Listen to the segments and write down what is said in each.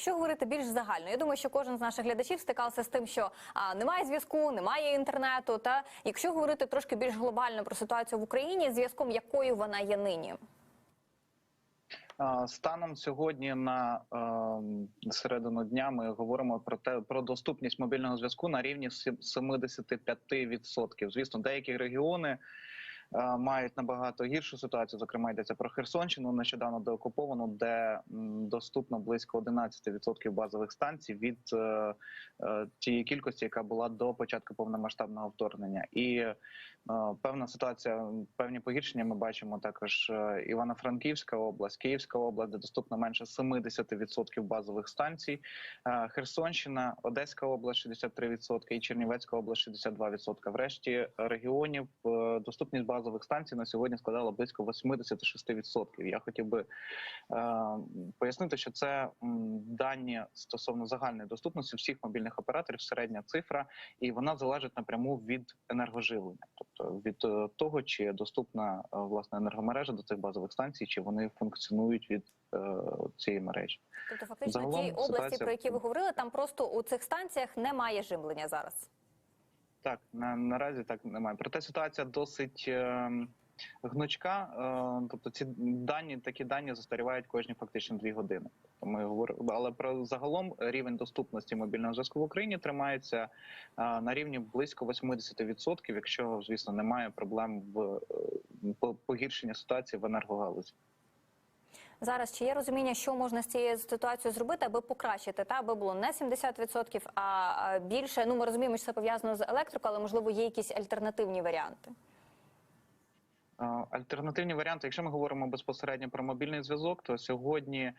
Якщо говорити більш загально, я думаю, що кожен з наших глядачів стикався з тим, що а, немає зв'язку, немає інтернету. Та якщо говорити трошки більш глобально про ситуацію в Україні, зв'язком якою вона є нині? Станом сьогодні на е, середину дня ми говоримо про те про доступність мобільного зв'язку на рівні сім- 75%. Звісно, деякі регіони мають набагато гіршу ситуацію. Зокрема, йдеться про Херсонщину, нещодавно деокуповану, де доступно близько 11% базових станцій від е, е, тієї кількості, яка була до початку повномасштабного вторгнення, і е, певна ситуація, певні погіршення. Ми бачимо також е, Івано-Франківська область, Київська область, де доступно менше 70% базових станцій. Е, Херсонщина, Одеська область 63% і Чернівецька область 62%. Врешті регіонів е, доступність базових станцій на сьогодні складала близько 86%. Я хотів би е, пояснити, що це дані стосовно загальної доступності всіх мобільних операторів, середня цифра, і вона залежить напряму від енергоживлення, тобто від е, того, чи доступна е, власне енергомережа до цих базових станцій, чи вони функціонують від е, цієї мережі. Тобто, фактично, Загалом ті області, ситуація- про які ви говорили, там просто у цих станціях немає живлення зараз. Так, на, наразі так немає. Проте ситуація досить е, гнучка. Е, тобто ці дані, такі дані застарівають кожні фактично дві години. Тобто ми говоримо, але про загалом рівень доступності мобільного зв'язку в Україні тримається е, на рівні близько 80%, якщо звісно немає проблем в е, погіршення ситуації в енергогалузі. Зараз чи є розуміння, що можна з цією ситуацією зробити, аби покращити, та аби було не 70%, а більше. Ну ми розуміємо, що це пов'язано з електрикою, але можливо є якісь альтернативні варіанти. Альтернативні варіанти, якщо ми говоримо безпосередньо про мобільний зв'язок, то сьогодні е,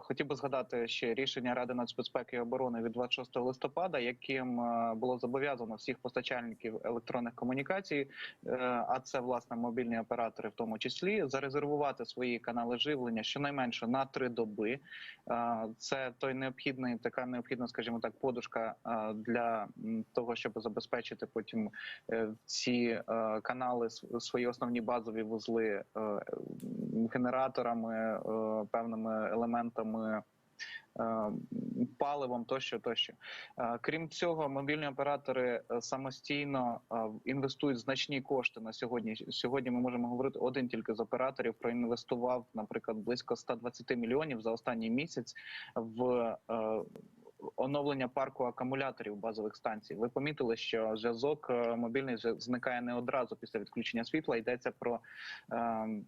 хотів би згадати ще рішення Ради нацбезпеки і оборони від 26 листопада, яким е, було зобов'язано всіх постачальників електронних комунікацій, е, а це власне мобільні оператори, в тому числі, зарезервувати свої канали живлення щонайменше на три доби. Це той необхідний, така необхідна, скажімо так, подушка для того, щоб забезпечити потім ці канали свої основні базові вузли е, генераторами, е, певними елементами. е, Паливом тощо, тощо. Крім цього, мобільні оператори самостійно інвестують значні кошти на сьогодні. Сьогодні ми можемо говорити один тільки з операторів проінвестував, наприклад, близько 120 мільйонів за останній місяць в оновлення парку акумуляторів базових станцій. Ви помітили, що зв'язок е, мобільний зникає не одразу після відключення світла. Йдеться про ем,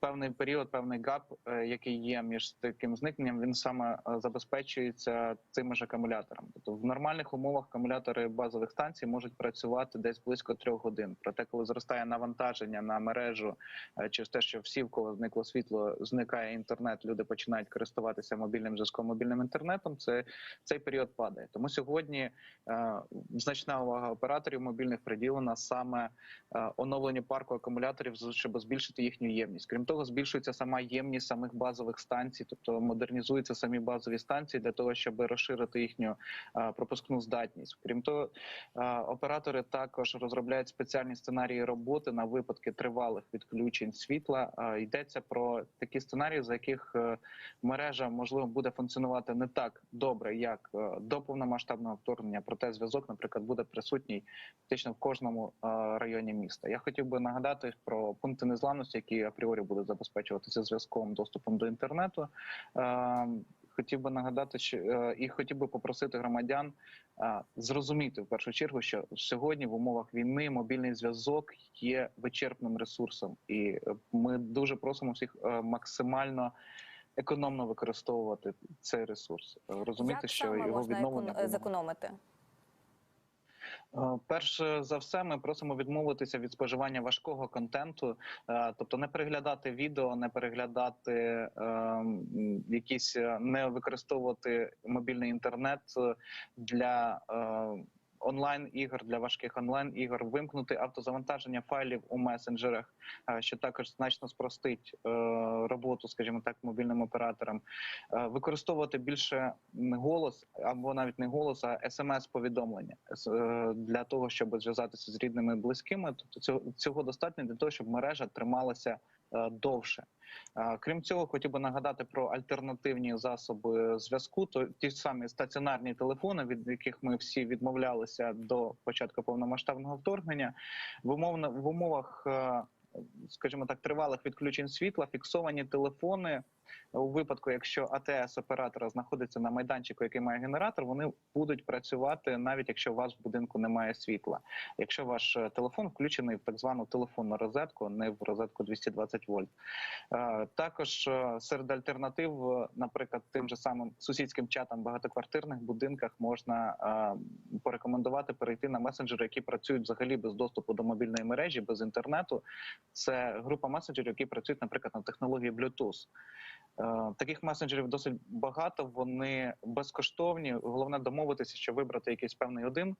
певний період, певний гап, е, який є між таким зникненням. Він саме е, забезпечується цими ж акумуляторами. Тобто в нормальних умовах акумулятори базових станцій можуть працювати десь близько трьох годин. Проте, коли зростає навантаження на мережу е, через те, що всі, в кого зникло світло, зникає інтернет, люди починають користуватися мобільним зв'язком, мобільним інтернетом. Це цей період падає. Тому сьогодні е, значна увага операторів мобільних приділена саме е, оновленню парку акумуляторів, щоб збільшити їхню ємність. Крім того, збільшується сама ємність самих базових станцій, тобто модернізуються самі базові станції для того, щоб розширити їхню пропускну здатність. Крім того, оператори також розробляють спеціальні сценарії роботи на випадки тривалих відключень світла. Йдеться про такі сценарії, за яких е, мережа можливо буде функціонувати не так добре, як е, до повномасштабного вторгнення. Проте зв'язок, наприклад, буде присутній фактично в кожному районі міста. Я хотів би нагадати про пункти незламності, які апріорі будуть забезпечуватися зв'язком, доступом до інтернету. Е, Хотів би нагадати, що е, і хотів би попросити громадян е, зрозуміти в першу чергу, що сьогодні в умовах війни мобільний зв'язок є вичерпним ресурсом, і ми дуже просимо всіх максимально економно використовувати цей ресурс. Розуміти, Як що саме його можна відновлення екон- зекономити? Е, Перш за все, ми просимо відмовитися від споживання важкого контенту, е, тобто не переглядати відео, не переглядати е, якісь не використовувати мобільний інтернет для. Онлайн ігор для важких онлайн ігор вимкнути автозавантаження файлів у месенджерах, е, що також значно спростить е, роботу, скажімо так, мобільним операторам. Е, Використовувати більше голос або навіть не голос, а смс-повідомлення для того, щоб зв'язатися з рідними і близькими. Тобто цього, достатньо для того, щоб мережа трималася довше. Е, Крім цього, хотів би нагадати про альтернативні засоби зв'язку. То ті самі стаціонарні телефони, від яких ми всі відмовлялися до початку повномасштабного вторгнення, в умовно в умовах, е, скажімо так, тривалих відключень світла, фіксовані телефони. У випадку, якщо АТС оператора знаходиться на майданчику, який має генератор, вони будуть працювати навіть якщо у вас в будинку немає світла. Якщо ваш е, телефон включений в так звану телефонну розетку, не в розетку 220 вольт. Е, Також е, серед альтернатив, наприклад, тим же самим сусідським чатам в багатоквартирних будинках можна порекомендувати перейти на месенджери, які працюють взагалі без доступу до мобільної мережі, без інтернету. Це група месенджерів, які працюють, наприклад, на технології Bluetooth. Е, Таких месенджерів досить багато. Вони безкоштовні. Головне домовитися, що вибрати якийсь певний один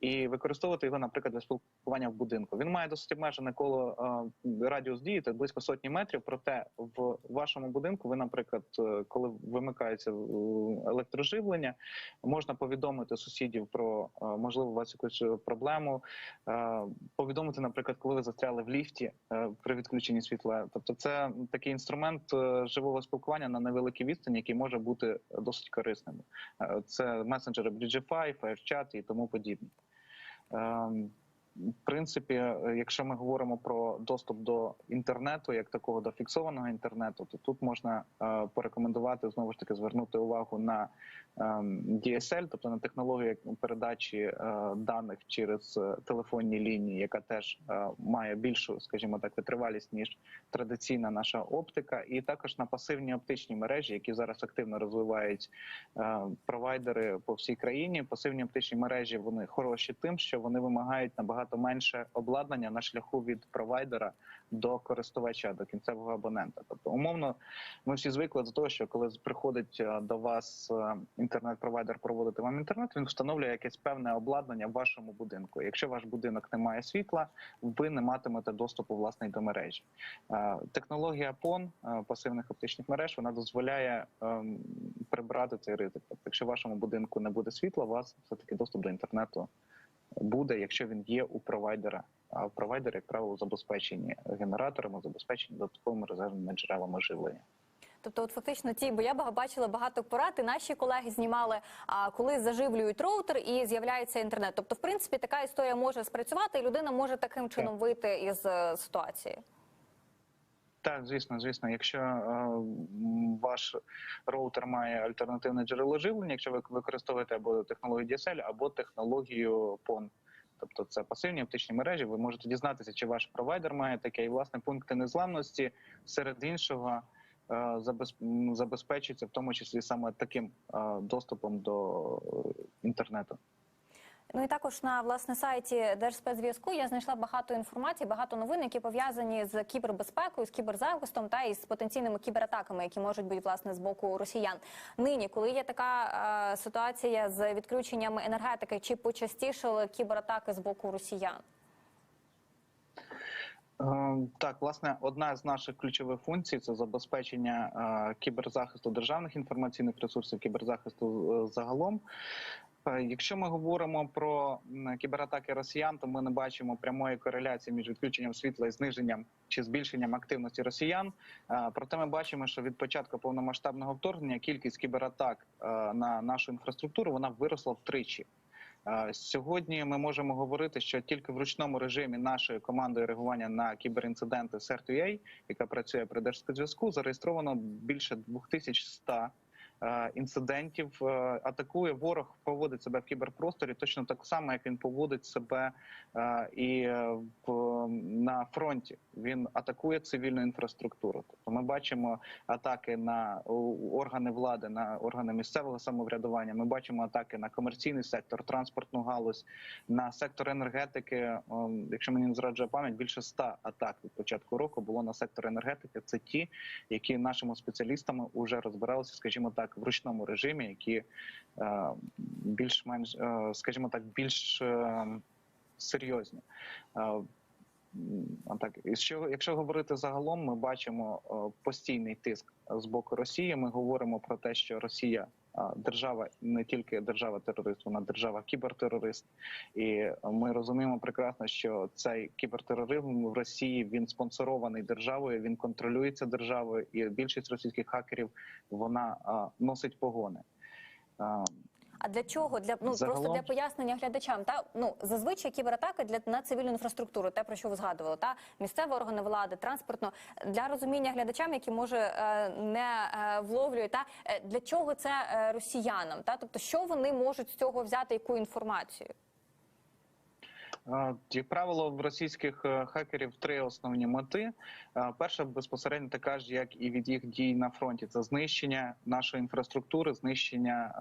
і використовувати його, наприклад, для спілкування в будинку. Він має досить обмежене коло е, радіус дії, це близько сотні метрів. Проте в вашому будинку, ви, наприклад, е, коли вимикається е, електроживлення, можна повідомити сусідів про можливо у вас якусь проблему, повідомити, наприклад, коли ви застряли в ліфті при відключенні світла. Тобто, це такий інструмент живого спілкування на невеликій відстані, який може бути досить корисним. Це месенджери Bridgefy, FireChat і тому подібне. Um, Принципі, е, якщо ми говоримо про доступ до інтернету, як такого до фіксованого інтернету, то тут можна е, порекомендувати знову ж таки звернути увагу на ем, DSL, тобто на технологію передачі е, даних через телефонні лінії, яка теж має більшу, скажімо так, витривалість ніж традиційна наша оптика, і також на пасивні оптичні мережі, які зараз активно розвивають провайдери по всій країні. Пасивні оптичні мережі вони хороші тим, що вони вимагають набагато менше обладнання на шляху від провайдера до користувача, до кінцевого абонента. Тобто, умовно, ми всі звикли до того, що коли приходить е, до вас е, інтернет-провайдер проводити вам інтернет, він встановлює якесь певне обладнання в вашому будинку. Якщо ваш будинок не має світла, ви не матимете доступу власне до мережі. Е, Технологія PON, пасивних оптичних мереж, вона дозволяє ем, прибрати цей ризик. Тобто, якщо в вашому будинку не буде світла, у вас все таки доступ до інтернету буде, якщо він є у провайдера. А провайдери, як правило, забезпечені генераторами, забезпечені додатковими резервними джерелами живлення. Тобто, от фактично ті, бо я бачила багато порад, і наші колеги знімали, а коли заживлюють роутер і з'являється інтернет. Тобто, в принципі, така історія може спрацювати, і людина може таким чином вийти із е, ситуації. Так, звісно, звісно. Якщо е, ваш роутер має альтернативне джерело живлення, якщо ви використовуєте або технологію DSL, або технологію PON, тобто це пасивні оптичні мережі, ви можете дізнатися, чи ваш провайдер має таке, і власне пункти незламності серед іншого. е, забез- м, Забезпечуються в тому числі саме таким е, доступом до інтернету. Ну і також на власне сайті Держспецзв'язку я знайшла багато інформації, багато новин, які пов'язані з кібербезпекою, з кіберзахистом та із потенційними кібератаками, які можуть бути власне з боку росіян. Нині, коли є така е, ситуація з відключенням енергетики, чи почастішали кібератаки з боку росіян? Е, Так, власне, одна з наших ключових функцій це забезпечення е, кіберзахисту державних інформаційних ресурсів, кіберзахисту е, загалом. Е, Якщо ми говоримо про кібератаки росіян, то ми не бачимо прямої кореляції між відключенням світла і зниженням чи збільшенням активності росіян. Е, Проте ми бачимо, що від початку повномасштабного вторгнення кількість кібератак е, на нашу інфраструктуру вона виросла втричі. Сьогодні ми можемо говорити, що тільки в ручному режимі нашої командою реагування на кіберінциденти CERT.UA, яка працює при Держспецзв'язку, зареєстровано більше 2100 е, інцидентів. Е, Атакує ворог, поводить себе в кіберпросторі точно так само, як він поводить себе е, і е, в на фронті. Він атакує цивільну інфраструктуру. Тобто ми бачимо атаки на органи влади, на органи місцевого самоврядування. Ми бачимо атаки на комерційний сектор, транспортну галузь, на сектор енергетики. Якщо мені не зраджує пам'ять, більше 100 атак від початку року було на сектор енергетики. Це ті, які нашими спеціалістами вже розбиралися, скажімо так, в ручному режимі, які е, більш-менш, е, скажімо так, більш е, серйозні. Так, що, якщо говорити загалом, ми бачимо постійний тиск з боку Росії. Ми говоримо про те, що Росія держава не тільки держава-терорист, вона держава кібертерорист. І ми розуміємо прекрасно, що цей кібертероризм в Росії він спонсорований державою, він контролюється державою, і більшість російських хакерів вона носить погони. А, для чого? Для ну Загалом- просто для пояснення глядачам. Та ну зазвичай кібератаки для на цивільну інфраструктуру, те про що ви згадували, та місцеві органи влади, транспортно для розуміння глядачам, які може е, не е, вловлюють. Та е, для чого це росіянам? Та тобто, що вони можуть з цього взяти, яку інформацію? Як правило, в російських хакерів три основні мети. Перша безпосередньо така ж, як і від їх дій на фронті, це знищення нашої інфраструктури, знищення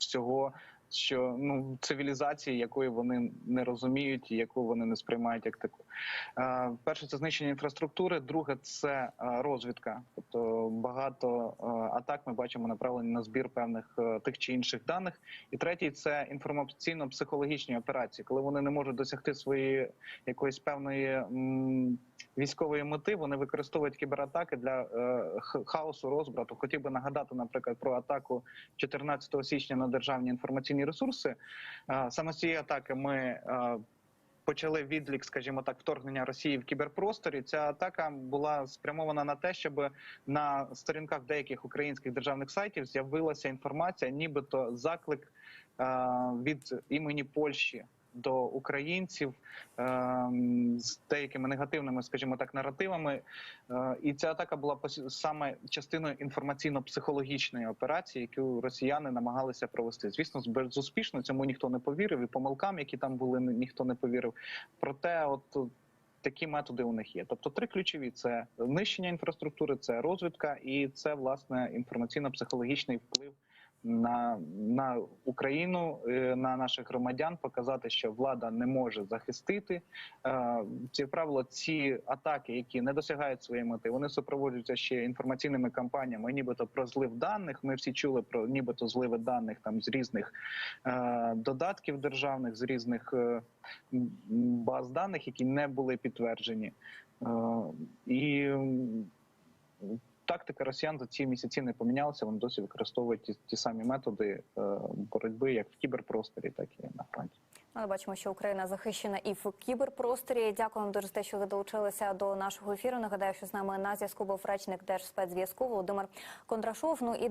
всього. Що ну цивілізації, якої вони не розуміють, яку вони не сприймають як таку. Е, перше це знищення інфраструктури. Друге це е, розвідка. Тобто багато е, атак ми бачимо направлені на збір певних е, тих чи інших даних. І третій це інформаційно-психологічні операції, коли вони не можуть досягти своєї якоїсь певної м, військової мети. Вони використовують кібератаки для е, хаосу, розбрату. Хотів би нагадати, наприклад, про атаку 14 січня на державні інформаційні ресурси. Е, саме з цієї атаки ми. е, Почали відлік, скажімо так, вторгнення Росії в кіберпросторі. Ця атака була спрямована на те, щоб на сторінках деяких українських державних сайтів з'явилася інформація, нібито заклик е, від імені Польщі до українців е, з деякими негативними, скажімо так, наративами. Е, і ця атака була саме частиною інформаційно-психологічної операції, яку росіяни намагалися провести. Звісно, безуспішно цьому ніхто не повірив, і помилкам, які там були, ніхто не повірив. Проте, от такі методи у них є. Тобто, три ключові: це знищення інфраструктури, це розвідка і це власне інформаційно-психологічний вплив. На, на Україну, е, на наших громадян показати, що влада не може захистити Е, ці правило. Ці атаки, які не досягають своєї мети, вони супроводжуються ще інформаційними кампаніями, нібито про злив даних. Ми всі чули про нібито зливи даних там з різних е, додатків державних, з різних е, баз даних, які не були підтверджені. Е, і тактика росіян за ці місяці не помінялася. Вони досі використовують ті, ті самі методи е, боротьби, як в кіберпросторі, так і на фронті. Ми бачимо, що Україна захищена і в кіберпросторі. Дякуємо дуже за те, що ви долучилися до нашого ефіру. Нагадаю, що з нами на зв'язку був речник Держспецзв'язку Володимир Кондрашов. Ну і